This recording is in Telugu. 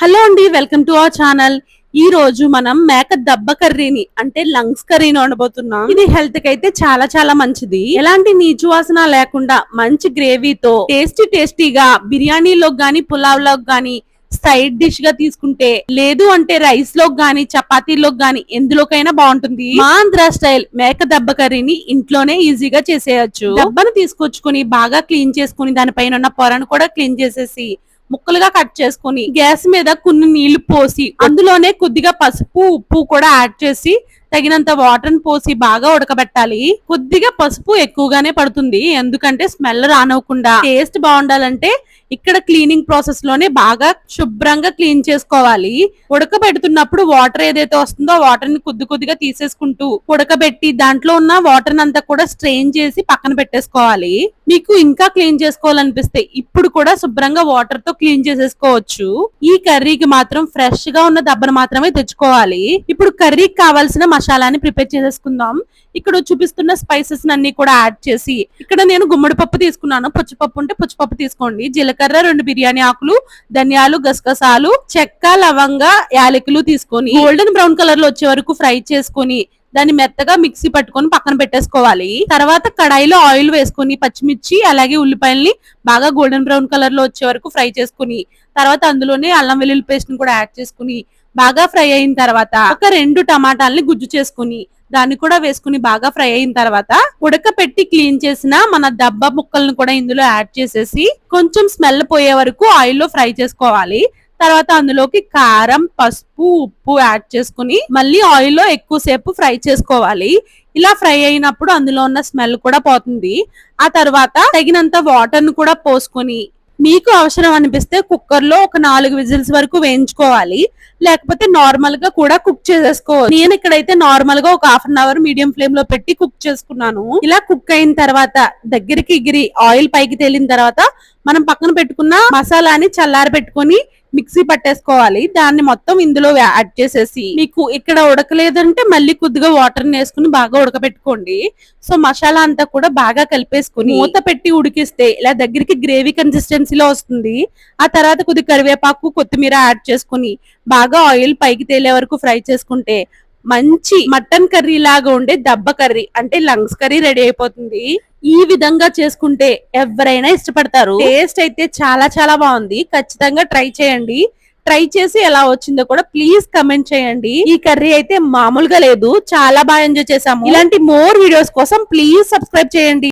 హలో అండి వెల్కమ్ టు అవర్ ఛానల్. ఈ రోజు మనం మేక దబ్బ కర్రీని అంటే లంగ్స్ కర్రీని వండబోతున్నాం. ఇది హెల్త్కి అయితే చాలా చాలా మంచిది. ఎలాంటి నీచు వాసన లేకుండా మంచి గ్రేవీతో టేస్టీ టేస్టీగా బిర్యానీలో గాని పులావ్లో గాని సైడ్ డిష్గా తీసుకుంటే లేదు అంటే రైస్లో గాని చపాతీలోకి గాని ఎందులోకైనా బాగుంటుంది. మా ఆంధ్ర స్టైల్ మేక దెబ్బ కర్రీని ఇంట్లోనే ఈజీగా చేసేయచ్చు. దెబ్బను తీసుకొచ్చుకుని బాగా క్లీన్ చేసుకుని దానిపైన ఉన్న పొరను కూడా క్లీన్ చేసేసి ముక్కలుగా కట్ చేసుకొని గ్యాస్ మీద కొన్ని నీళ్ళు పోసి అందులోనే కొద్దిగా పసుపు ఉప్పు కూడా యాడ్ చేసి తగినంత వాటర్ పోసి బాగా ఉడకబెట్టాలి. కొద్దిగా పసుపు ఎక్కువగానే పడుతుంది. ఎందుకంటే స్మెల్ రానవ్వకుండా టేస్ట్ బాగుండాలంటే ఇక్కడ క్లీనింగ్ ప్రాసెస్లోనే బాగా శుభ్రంగా క్లీన్ చేసుకోవాలి. ఉడకబెడుతున్నప్పుడు వాటర్ ఏదైతే వస్తుందో వాటర్ని కొద్ది కొద్దిగా తీసేసుకుంటూ ఉడకబెట్టి దాంట్లో ఉన్న వాటర్ అంతా కూడా స్ట్రెయిన్ చేసి పక్కన పెట్టేసుకోవాలి. మీకు ఇంకా క్లీన్ చేసుకోవాలనిపిస్తే ఇప్పుడు కూడా శుభ్రంగా వాటర్తో క్లీన్ చేసేసుకోవచ్చు. ఈ కర్రీకి మాత్రం ఫ్రెష్గా ఉన్న దబ్బను మాత్రమే తెచ్చుకోవాలి. ఇప్పుడు కర్రీకి కావాల్సిన మసాలాని ప్రిపేర్ చేసేసుకుందాం. ఇక్కడ చూపిస్తున్న స్పైసెస్ అన్ని కూడా యాడ్ చేసి ఇక్కడ నేను గుమ్మడి పప్పు తీసుకున్నాను. పుచ్చిపప్పు ఉంటే పుచ్చిపప్పు తీసుకోండి. జీలకర్ర రెండు బిర్యానీ ఆకులు ధనియాలు గసగసాలు చెక్క లవంగ యాలకులు తీసుకొని గోల్డెన్ బ్రౌన్ కలర్లో వచ్చే వరకు ఫ్రై చేసుకొని దాన్ని మెత్తగా మిక్సీ పట్టుకొని పక్కన పెట్టేసుకోవాలి. తర్వాత కడాయిలో ఆయిల్ వేసుకొని పచ్చిమిర్చి అలాగే ఉల్లిపాయల్ని బాగా గోల్డెన్ బ్రౌన్ కలర్లో వచ్చే వరకు ఫ్రై చేసుకుని తర్వాత అందులోనే అల్లం వెల్లుల్లి పేస్ట్ని కూడా యాడ్ చేసుకుని బాగా ఫ్రై అయిన తర్వాత ఒక రెండు టమాటాలని గుజ్జు చేసుకుని దాన్ని కూడా వేసుకుని బాగా ఫ్రై అయిన తర్వాత ఉడకపెట్టి క్లీన్ చేసిన మన దబ్బ ముక్కలను కూడా ఇందులో యాడ్ చేసేసి కొంచెం స్మెల్ పోయే వరకు ఆయిల్లో ఫ్రై చేసుకోవాలి. తర్వాత అందులోకి కారం పసుపు ఉప్పు యాడ్ చేసుకుని మళ్ళీ ఆయిల్లో ఎక్కువసేపు ఫ్రై చేసుకోవాలి. ఇలా ఫ్రై అయినప్పుడు అందులో ఉన్న స్మెల్ కూడా పోతుంది. ఆ తర్వాత తగినంత వాటర్ను కూడా పోసుకొని మీకు అవసరం అనిపిస్తే కుక్కర్లో ఒక నాలుగు విజిల్స్ వరకు వేయించుకోవాలి. లేకపోతే నార్మల్గా కూడా కుక్ చేసేసుకోవాలి నేను ఇక్కడైతే నార్మల్గా ఒక హాఫ్ అన్ అవర్ మీడియం ఫ్లేమ్లో పెట్టి కుక్ చేసుకున్నాను. ఇలా కుక్ అయిన తర్వాత దగ్గరికి ఎగిరి ఆయిల్ పైకి తేలిన తర్వాత మనం పక్కన పెట్టుకున్న మసాలాని చల్లారి పెట్టుకొని మిక్సీ పట్టేసుకోవాలి. దాన్ని మొత్తం ఇందులో యాడ్ చేసేసి మీకు ఇక్కడ ఉడకలేదంటే మళ్ళీ కొద్దిగా వాటర్ వేసుకుని బాగా ఉడకబెట్టుకోండి. సో మసాలా అంతా కూడా బాగా కలిపేసుకుని మూత పెట్టి ఉడికిస్తే ఇలా దగ్గరికి గ్రేవీ కన్సిస్టెన్సీలో వస్తుంది. ఆ తర్వాత కొద్ది కరివేపాకు కొత్తిమీర యాడ్ చేసుకుని బాగా ఆయిల్ పైకి తేలే వరకు ఫ్రై చేసుకుంటే మంచి మటన్ కర్రీ లాగా ఉండే దబ్బ కర్రీ అంటే లంగ్స్ కర్రీ రెడీ అయిపోతుంది. ఈ విధంగా చేసుకుంటే ఎవరైనా ఇష్టపడతారు. టేస్ట్ అయితే చాలా చాలా బాగుంది. ఖచ్చితంగా ట్రై చేయండి. ట్రై చేసి ఎలా వచ్చిందో కూడా ప్లీజ్ కమెంట్ చేయండి. ఈ కర్రీ అయితే మామూలుగా లేదు. చాలా బాగా ఎంజాయ్ చేసాము ఇలాంటి మోర్ వీడియోస్ కోసం ప్లీజ్ సబ్స్క్రైబ్ చేయండి.